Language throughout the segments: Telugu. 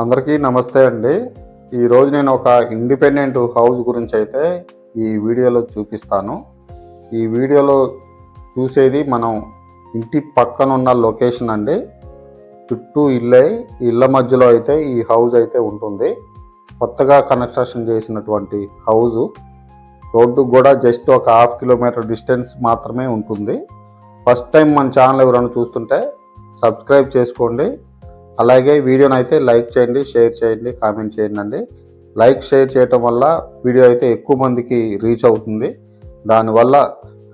అందరికీ నమస్తే అండి. ఈరోజు నేను ఒక ఇండిపెండెంట్ హౌస్ గురించి అయితే ఈ వీడియోలో చూపిస్తాను. ఈ వీడియోలో చూసేది మనం ఇంటి పక్కన ఉన్న లొకేషన్ అండి. చుట్టూ ఇల్లే ఇళ్ళ మధ్యలో అయితే ఈ హౌస్ అయితే ఉంటుంది. కొత్తగా కన్స్ట్రక్షన్ చేసినటువంటి హౌజు రోడ్డు కూడా జస్ట్ ఒక హాఫ్ కిలోమీటర్ డిస్టెన్స్ మాత్రమే ఉంటుంది. ఫస్ట్ టైం మన ఛానల్ ఎవరైనా చూస్తుంటే సబ్స్క్రైబ్ చేసుకోండి. అలాగే వీడియోని అయితే లైక్ చేయండి షేర్ చేయండి కామెంట్ చేయండి అండి. లైక్ షేర్ చేయటం వల్ల వీడియో అయితే ఎక్కువ మందికి రీచ్ అవుతుంది. దానివల్ల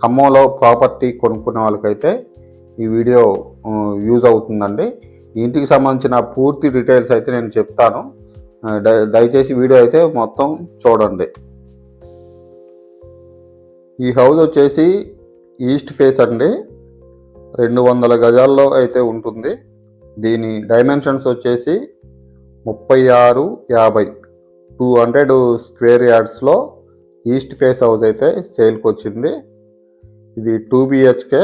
ఖమ్మంలో ప్రాపర్టీ కొనుక్కునే వాళ్ళకైతే ఈ వీడియో యూజ్ అవుతుందండి. ఇంటికి సంబంధించిన పూర్తి డీటెయిల్స్ అయితే నేను చెప్తాను. దయచేసి వీడియో అయితే మొత్తం చూడండి. ఈ హౌస్ వచ్చేసి ఈస్ట్ ఫేస్ అండి. రెండు వందల గజాల్లో అయితే ఉంటుంది. దీని డైమెన్షన్స్ వచ్చేసి ముప్పై ఆరు యాభై. టూ హండ్రెడ్ స్క్వేర్ యార్డ్స్లో ఈస్ట్ ఫేస్ హౌస్ అయితే సేల్కి వచ్చింది ఇది టూ బిహెచ్కే.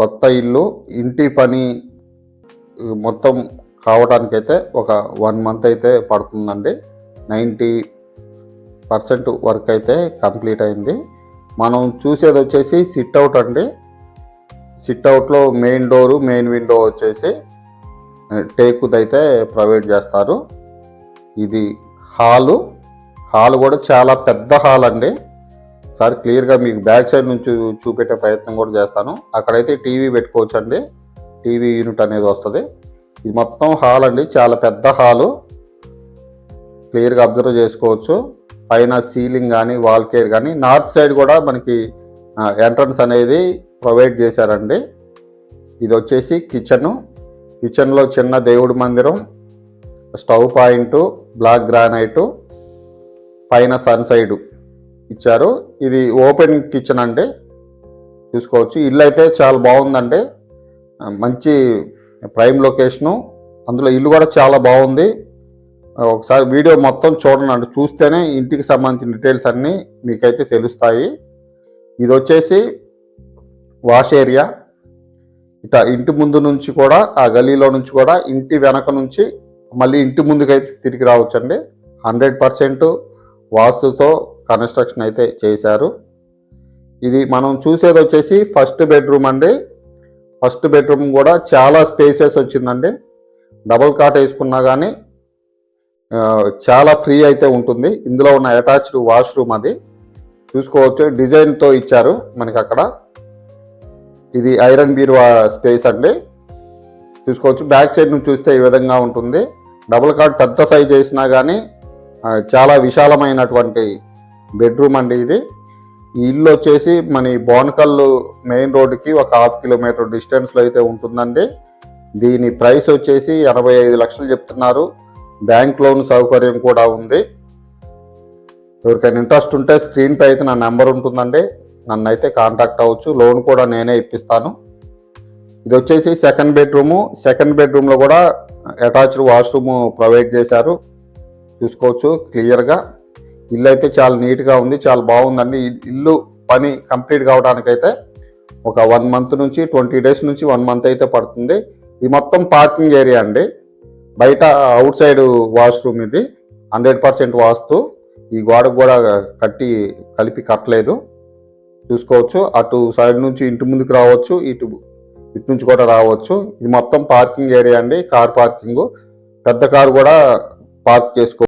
కొత్త ఇల్లు. ఇంటి పని మొత్తం కావడానికైతే ఒక వన్ మంత్ అయితే పడుతుందండి. నైంటీ పర్సెంట్ వర్క్ అయితే కంప్లీట్ అయింది. మనం చూసేది వచ్చేసి సిట్ అవుట్ అండి. సిట్ అవుట్లో మెయిన్ డోరు మెయిన్ విండో వచ్చేసి టేకుదైతే ప్రొవైడ్ చేస్తారు. ఇది హాలు. హాల్ కూడా చాలా పెద్ద హాల్ అండి. ఒకసారి క్లియర్గా మీకు బ్యాక్ సైడ్ నుంచి చూపెట్టే ప్రయత్నం కూడా చేస్తాను. అక్కడైతే టీవీ పెట్టుకోవచ్చు అండి టీవీ యూనిట్ అనేది వస్తుంది. ఇది మొత్తం హాల్ అండి. చాలా పెద్ద హాలు. క్లియర్గా అబ్జర్వ్ చేసుకోవచ్చు. పైన సీలింగ్ కానీ వాల్ కేర్ కానీ నార్త్ సైడ్ కూడా మనకి ఎంట్రన్స్ అనేది ప్రొవైడ్ చేశారండి. ఇది వచ్చేసి కిచెను. కిచెన్లో చిన్న దేవుడి మందిరం స్టవ్ పాయింట్ బ్లాక్ గ్రానైటు పైన సన్ సైడ్ ఇచ్చారు. ఇది ఓపెన్ కిచెన్ అండి. చూసుకోవచ్చు. ఇల్లు అయితే చాలా బాగుందండి. మంచి ప్రైమ్ లొకేషను. అందులో ఇల్లు కూడా చాలా బాగుంది. ఒకసారి వీడియో మొత్తం చూడండి చూస్తేనే ఇంటికి సంబంధించిన డీటెయిల్స్ అన్నీ మీకైతే తెలుస్తాయి. ఇది వచ్చేసి వాష్ ఏరియా. ఇట ఇంటి ముందు నుంచి కూడా ఆ గలీలో నుంచి కూడా ఇంటి వెనక నుంచి మళ్ళీ ఇంటి ముందుకైతే తిరిగి రావచ్చండి. హండ్రెడ్ పర్సెంట్ వాస్తుతో కన్స్ట్రక్షన్ అయితే చేశారు. ఇది మనం చూసేది వచ్చేసి ఫస్ట్ బెడ్రూమ్ అండి. ఫస్ట్ బెడ్రూమ్ కూడా చాలా స్పేసెస్ వచ్చిందండి. డబుల్ కాట్ వేసుకున్నా కానీ చాలా ఫ్రీ అయితే ఉంటుంది. ఇందులో ఉన్న అటాచ్డ్ వాష్రూమ్ అది. చూసుకోవచ్చు. డిజైన్తో ఇచ్చారు మనకి అక్కడ. ఇది ఐరన్ బీరువా స్పేస్ అండి. చూసుకోవచ్చు. బ్యాక్ సైడ్ నుంచి చూస్తే ఈ విధంగా ఉంటుంది. డబుల్ కాట్ పెద్ద సైజ్ వేసినా కానీ చాలా విశాలమైనటువంటి బెడ్రూమ్ అండి ఇది. ఈ ఇల్లు వచ్చేసి మన బోనకల్లు మెయిన్ రోడ్డుకి ఒక హాఫ్ కిలోమీటర్ డిస్టెన్స్లో అయితే ఉంటుందండి. దీని ప్రైస్ వచ్చేసి ఎనభై ఐదు లక్షలు చెప్తున్నారు. బ్యాంక్ లోన్ సౌకర్యం కూడా ఉంది. ఎవరికైనా ఇంట్రెస్ట్ ఉంటే స్క్రీన్పై అయితే నా నెంబర్ ఉంటుందండి. నన్ను అయితే కాంటాక్ట్ అవ్వచ్చు. లోన్ కూడా నేనే ఇప్పిస్తాను. ఇది వచ్చేసి సెకండ్ బెడ్రూము. సెకండ్ బెడ్రూమ్లో కూడా అటాచ్డ్ వాష్రూమ్ ప్రొవైడ్ చేశారు. చూసుకోవచ్చు క్లియర్గా. ఇల్లు అయితే చాలా నీట్గా ఉంది. చాలా బాగుందండి. ఇల్లు పని కంప్లీట్ కావడానికైతే ఒక వన్ మంత్ నుంచి ట్వంటీ డేస్ నుంచి వన్ మంత్ అయితే పడుతుంది. ఇది మొత్తం పార్కింగ్ ఏరియా అండి. బయట అవుట్ సైడ్ వాష్రూమ్ ఇది. Hundred percent vastu. ఈ గోడకు కూడా కట్టి కలిపి కట్టలేదు. చూసుకోవచ్చు. అటు సైడ్ నుంచి ఇంటి ముందుకు రావచ్చు ఇటు ఇటు నుంచి కూడా రావచ్చు. ఇది మొత్తం పార్కింగ్ ఏరియా అండి కార్ పార్కింగ్. పెద్ద కార్ కూడా పార్క్ చేసుకో